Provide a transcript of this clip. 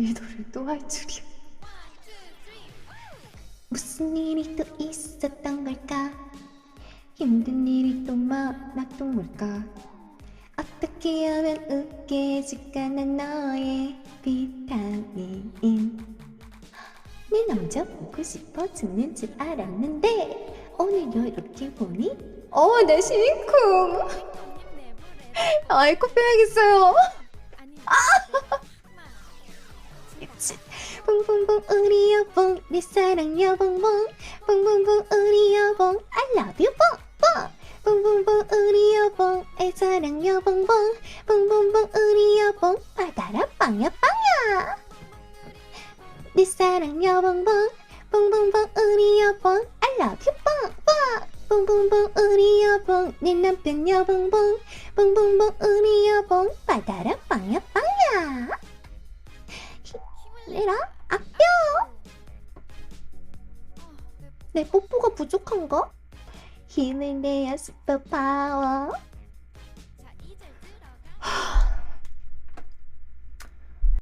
이 노래 또할 줄이야. 무슨 일이 또 있었던 걸까? 힘든 일이 또 많았던 걸까? 어떻게 하면 웃게 해줄까 난 너의 비타민 내 남자 보고 싶어 죽는 줄 알았는데 오늘 너 이렇게 보니? 어, 내 심쿵 아이코 빼야겠어요 뿡뿡뿡 우리 여봉 내 사랑 여봉봉. 뿡뿡뿡 우리 여봉 I love you 뽕뽕 뿡뿡뿡 우리 여봉 내 사랑 여봉봉. 뿡뿡뿡 우리 여봉 받아라 빵야 빵야. 내 사랑 여봉봉. 뿡뿡뿡 우리 여봉 I love you 뽕뽕 뿡뿡뿡 우리 여봉 내 남편 여봉봉. 뿡뿡뿡 우리 여봉 받아라 빵야 빵야 내라 아껴 내 뽀뽀가 부족한가? 힘을 내야 슈퍼파워